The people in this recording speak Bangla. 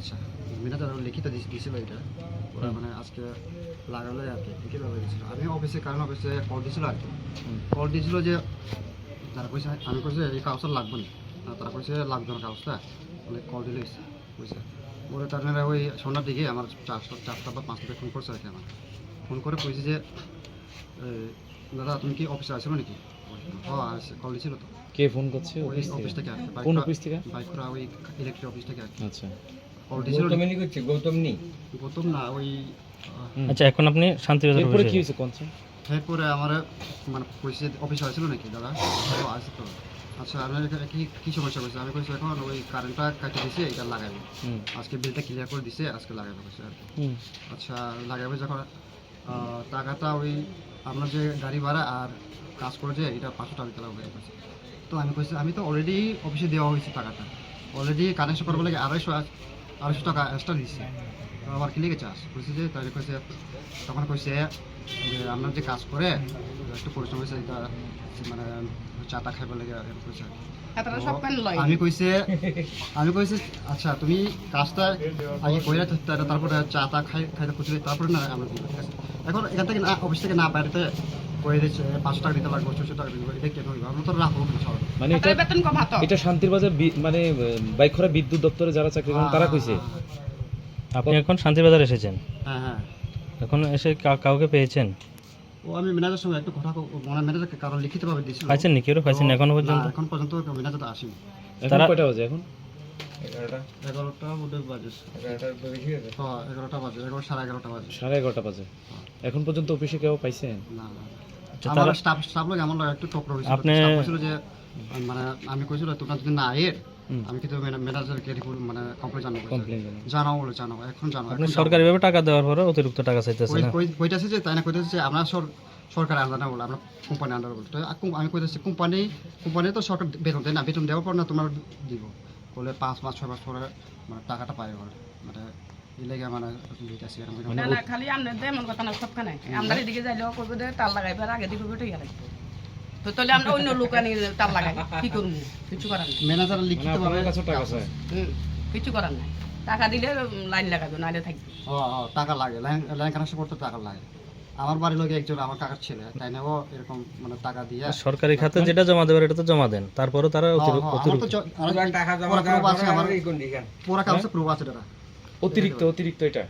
আচ্ছা মিনাতে লিখিত দিস- দিছিল এটা। ওরা মানে আজকে লাগালো আর কি লিখিত গেছিল আমি অফিসে কারণ অফিসে কল দিছিল আর কি। কল দিয়েছিল যে তারা কইছে আমি কইছে এই কাগজটা লাগবে না। তারা কইছে লাগবে না কাগজটা। বলে কল দিলে কইছে। ওরা তার মানে ওই সন্ধ্যার দিকে আমার চারশো চারটা বা পাঁচটা ফোন করছে আর কি আমার। ফোন করে কইছে যে দাদা তুমি কি অফিসে আসলো নাকি? কল দিছিল তো। কে ফোন করছে অফিস থেকে? কোন অফিস থেকে? বাইকরা ওই ইলেকট্রিক অফিস থেকে আচ্ছা। করছে গৌতম না ওই আচ্ছা এখন আপনি শান্তিবাজার এরপরে কি হয়েছে কোন এরপরে আমার মানে কইছে অফিসে আসছিল নাকি দাদা? ও তো। আচ্ছা আপনার এখানে কি কি সমস্যা হয়েছে? আমি কইছি এখন ওই কারেন্টটা কাটে দিছে এটা লাগাইবে। হুম। আজকে বিলটা ক্লিয়ার করে দিছে আজকে লাগাইবে কইছে আর আচ্ছা লাগাইবে যখন টাকাটা ওই আপনার যে গাড়ি ভাড়া আর কাজ করে যে এটা পাঁচশো টাকা দিতে লাগবে। তো আমি কইছি আমি তো অলরেডি অফিসে দেওয়া হয়েছে টাকাটা। অলরেডি কানেকশন করব লাগে আড়াইশো আড়াইশো টাকা এক্সট্রা দিচ্ছে। তো আবার কি লেগে চাস কইছে যে তাই কইছে তখন কইছে যে আপনার যে কাজ করে একটু পরিশ্রম হয়েছে মানে চাটা খাইবার লাগে এরকম কইছে আমি কইছে আমি কইছে আচ্ছা তুমি কাজটা আগে কইরা তারপরে চা টা খাই খাইতে খুঁজলে তারপরে না আমরা এখন এখান থেকে না অফিস থেকে না বাইরেতে কয়ে দিচ্ছে পাঁচশো টাকা দিতে লাগবে ছশো টাকা দিতে লাগবে এটা কেন হইবে? আমরা তো রাখব সবাই মানে এটা বেতন কম হাত এটা শান্তির বাজার মানে বাইকখরা বিদ্যুৎ দপ্তরে যারা চাকরি করেন তারা কইছে। আপনি এখন শান্তিবাজার এসেছেন? হ্যাঁ হ্যাঁ। এখন এসে কাউকে পেয়েছেন? ও আমি ম্যানেজারের সঙ্গে একটু কথা মানে ম্যানেজারকে কারণ লিখিতভাবে দিয়েছিল। পাইছেন নি কেউ পাইছেন এখনও পর্যন্ত? না, এখন পর্যন্ত ম্যানেজার আসেনি। তারা- কয়টা বাজে এখন? এগারোটা। এগারোটা বাজে। হয়েছে? হ্যাঁ এগারোটা বাজে। এগারো সাড়ে এগারোটা বাজে। সাড়ে এগারোটা বাজে। এখন পর্যন্ত অফিসে কেউ পাইছেন? না না আচ্ছা, আমার স্টাফ স্টাফ লোক একটু হয়েছিল যে মানে আমি কইছিল তোমরা যদি না আয়ে আমি কিন্তু ম্যানেজারকে রিপোর্ট মানে কমপ্লেন জানাব জানাও বলে জানাও এখন জানাও আপনি এখন সরকারিভাবে টাকা দেওয়ার পরে অতিরিক্ত টাকা চাইতেছেন কই- না? কইতাছে যে তাই না কইতাছে যে আমরা সর- সরকারের আন্ডার না বলে আমরা কোম্পানি আন্ডার বলে। তো আমি কইতাছি কোম্পানি কোম্পানি তো সরকার বেতন দেয় না বেতন দেওয়ার পর না তোমার দিব। বলে পাঁচ মাস ছয় মাস পরে মানে টাকাটা পাই বলে মানে এই লেগে মানে না না খালি আমনে দে এমন কথা না সবখানে। আমরা এদিকে যাইলেও করব দে তার লাগাইবার আগে দিকে বেটে গেলে তো তাহলে আমরা অন্য লোক আনি তার লাগাই। কি করব? কিছু করার নাই। ম্যানেজার মানে লিখিতভাবে আপনার কাছে টাকা চায় হুম, কিছু করার নাই। টাকা দিলে লাইন লাগাবে নাইলে থাকবে। ও ও, টাকা লাগে। লাইন লাইন কানেকশন করতে টাকা লাগে। আমার বাড়ির লোক একজন আমার কাকার ছেলে তাই না ও এরকম মানে টাকা দিয়ে সরকারি খাতে যেটা জমা দেবার এটা তো জমা দেন। তারপরও তারা অতিরিক্ত টাকা জমা পুরা দেওয়ার আছে কাগজে প্রুফ আছে দাদা। অতিরিক্ত অতিরিক্ত এটা।